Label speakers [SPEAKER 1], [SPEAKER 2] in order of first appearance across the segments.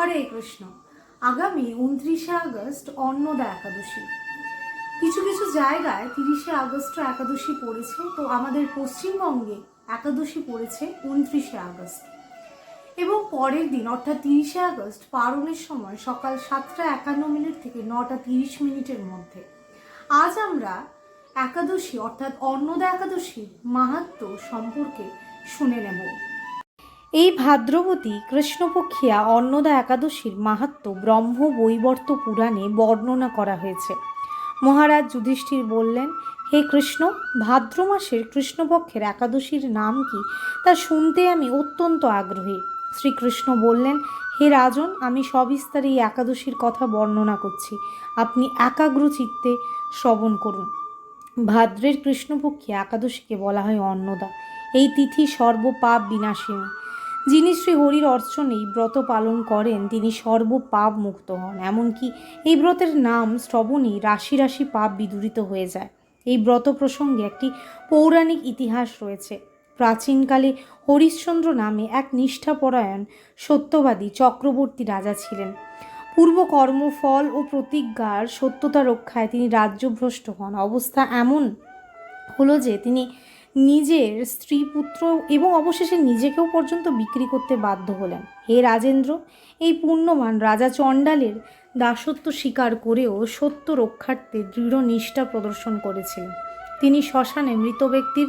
[SPEAKER 1] হরে কৃষ্ণ। আগামী উনত্রিশে আগস্ট অন্নদা একাদশী। কিছু কিছু জায়গায় তিরিশে আগস্ট একাদশী পড়েছে, তো আমাদের পশ্চিমবঙ্গে একাদশী পড়েছে উনত্রিশে আগস্ট। এবং পরের দিন, অর্থাৎ তিরিশে আগস্ট, পারণের সময় সকাল সাতটা একান্ন মিনিট থেকে নটা তিরিশ মিনিটের মধ্যে। আজ আমরা একাদশী, অর্থাৎ অন্নদা একাদশীর মাহাত্ম সম্পর্কে শুনে নেব। এই ভাদ্রবতী কৃষ্ণপক্ষিয়া অন্নদা একাদশীর মাহাত্ম ব্রহ্ম বৈবর্ত পুরাণে বর্ণনা করা হয়েছে। মহারাজ যুধিষ্ঠির বললেন, হে কৃষ্ণ, ভাদ্র মাসের কৃষ্ণপক্ষের একাদশীর নাম কি? তা শুনতে আমি অত্যন্ত আগ্রহী। শ্রীকৃষ্ণ বললেন, হে রাজন, আমি সবিস্তারে এই একাদশীর কথা বর্ণনা করছি। আপনি একাগ্র চিত্তে শ্রবণ করুন। ভাদ্রের কৃষ্ণপক্ষে একাদশীকে বলা হয় অন্নদা। এই তিথি সর্বপাপ বিনাশিনী। যিনি শ্রী হরির অর্চনেই ব্রত পালন করেন, তিনি সর্বপাপ মুক্ত হন। এমনকি এই ব্রতের নাম শ্রবণেই রাশি রাশি পাপ বিদূরিত হয়ে যায়। এই ব্রত প্রসঙ্গে একটি পৌরাণিক ইতিহাস রয়েছে। প্রাচীনকালে হরিশ্চন্দ্র নামে এক নিষ্ঠাপরায়ণ সত্যবাদী চক্রবর্তী রাজা ছিলেন। পূর্ব কর্মফল ও প্রতিজ্ঞার সত্যতা রক্ষায় তিনি রাজ্যভ্রষ্ট হন। অবস্থা এমন হলো যে তিনি নিজের স্ত্রী পুত্র এবং অবশেষে নিজেকেও পর্যন্ত বিক্রি করতে বাধ্য হলেন। হে রাজেন্দ্র, এই পুণ্যমান রাজা চণ্ডালের দাসত্ব স্বীকার করেও সত্য রক্ষার্থে দৃঢ় নিষ্ঠা প্রদর্শন করেছিলেন। তিনি শ্মশানে মৃত ব্যক্তির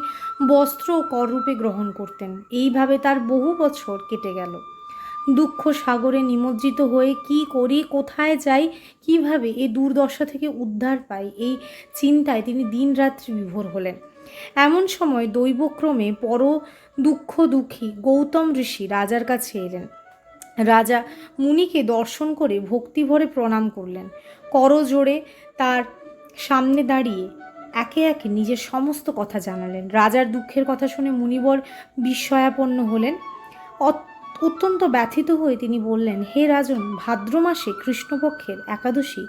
[SPEAKER 1] বস্ত্র ও কররূপে গ্রহণ করতেন। এইভাবে তার বহু বছর কেটে গেল। দুঃখ সাগরে নিমজ্জিত হয়ে কি করি, কোথায় যাই, কীভাবে এই দুর্দশা থেকে উদ্ধার পাই, এই চিন্তায় তিনি দিনরাত্রি বিভোর হলেন। এমন সময় দৈবক্রমে পর দুঃখ দুঃখী গৌতম ঋষি রাজার কাছে এলেন। রাজা মুনিকে দর্শন করে ভক্তিভরে প্রণাম করলেন। করজোড়ে তার সামনে দাঁড়িয়ে একে একে নিজের সমস্ত কথা জানালেন। রাজার দুঃখের কথা শুনে মুনিবর বিস্ময়াপন্ন হলেন। অত্যন্ত ব্যথিত হয়ে তিনি বললেন, হে রাজন, ভাদ্র মাসে কৃষ্ণপক্ষের একাদশী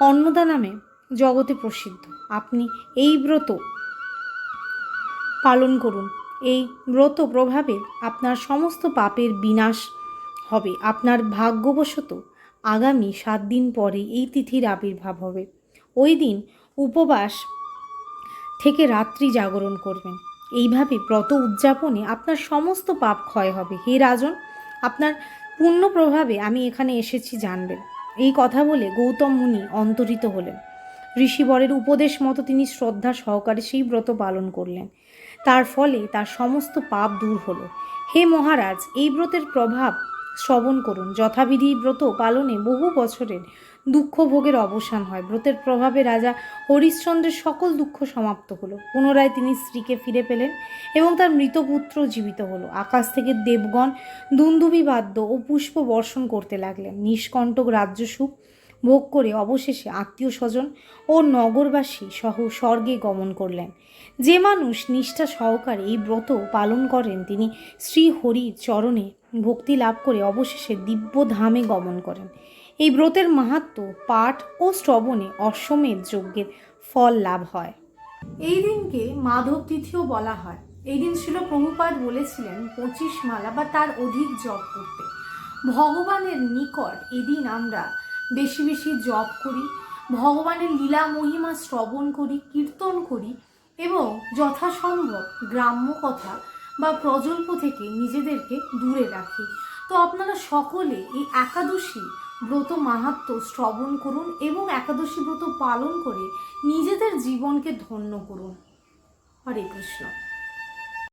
[SPEAKER 1] অন্নদা নামে জগতে প্রসিদ্ধ। আপনি এই ব্রত পালন করুন। এই ব্রত প্রভাবে আপনার সমস্ত পাপের বিনাশ হবে। আপনার ভাগ্যবশত আগামী সাত দিন পরে এই তিথির আবির্ভাব হবে। ওই দিন উপবাস থেকে রাত্রি জাগরণ করবেন। এইভাবে ব্রত উদযাপনে আপনার সমস্ত পাপ ক্ষয় হবে। হে রাজন, আপনার পূর্ণ প্রভাবে আমি এখানে এসেছি জানবেন। এই কথা বলে গৌতম মুনি অন্তরিত হলেন। ঋষিবরের উপদেশ মতো তিনি শ্রদ্ধা সহকারে সেই ব্রত পালন করলেন। তার ফলে তার সমস্ত পাপ দূর হলো। হে মহারাজ, এই ব্রতের প্রভাব শ্রবণ করুন। যথাবিধি ব্রত পালনে বহু বছরের দুঃখ ভোগের অবসান হয়। ব্রতের প্রভাবে রাজা হরিশ্চন্দ্রের সকল দুঃখ সমাপ্ত হলো। পুনরায় তিনি স্ত্রীকে ফিরে পেলেন এবং তার মৃত পুত্র জীবিত হলো। আকাশ থেকে দেবগণ দুন্দুবি বাদ্য ও পুষ্প বর্ষণ করতে লাগলেন। নিষ্কণ্টক রাজ্য সুখ ভোগ করে অবশেষে আত্মীয় স্বজন ও নগরবাসী সহ স্বর্গে গমন করলেন। যে মানুষ নিষ্ঠা সহকারে এই ব্রত পালন করেন, তিনি শ্রী হরির চরণে ভক্তি লাভ করে অবশেষে দিব্য ধামে গমন করেন। এই ব্রতের মাহাত্ম পাঠ ও শ্রবণে অশ্বমেধ যজ্ঞের ফল লাভ হয়। এই দিনকে মাধব তিথিও বলা হয়। এই দিন ছিল প্রভুপাদ বলেছিলেন, পঁচিশ মালা বা তার অধিক জপ করতে। ভগবানের নিকট এদিন আমরা বেশি বেশি জপ করি, ভগবানের লীলা মহিমা শ্রবণ করি, কীর্তন করি এবং যথাসম্ভব গ্রাম্য কথা বা প্রজল্প থেকে নিজেদেরকে দূরে রাখি। তো আপনারা সকলে এই একাদশী ব্রত মাহাত্ম শ্রবণ করুন এবং একাদশী ব্রত পালন করে নিজেদের জীবনকে ধন্য করুন। হরে কৃষ্ণ।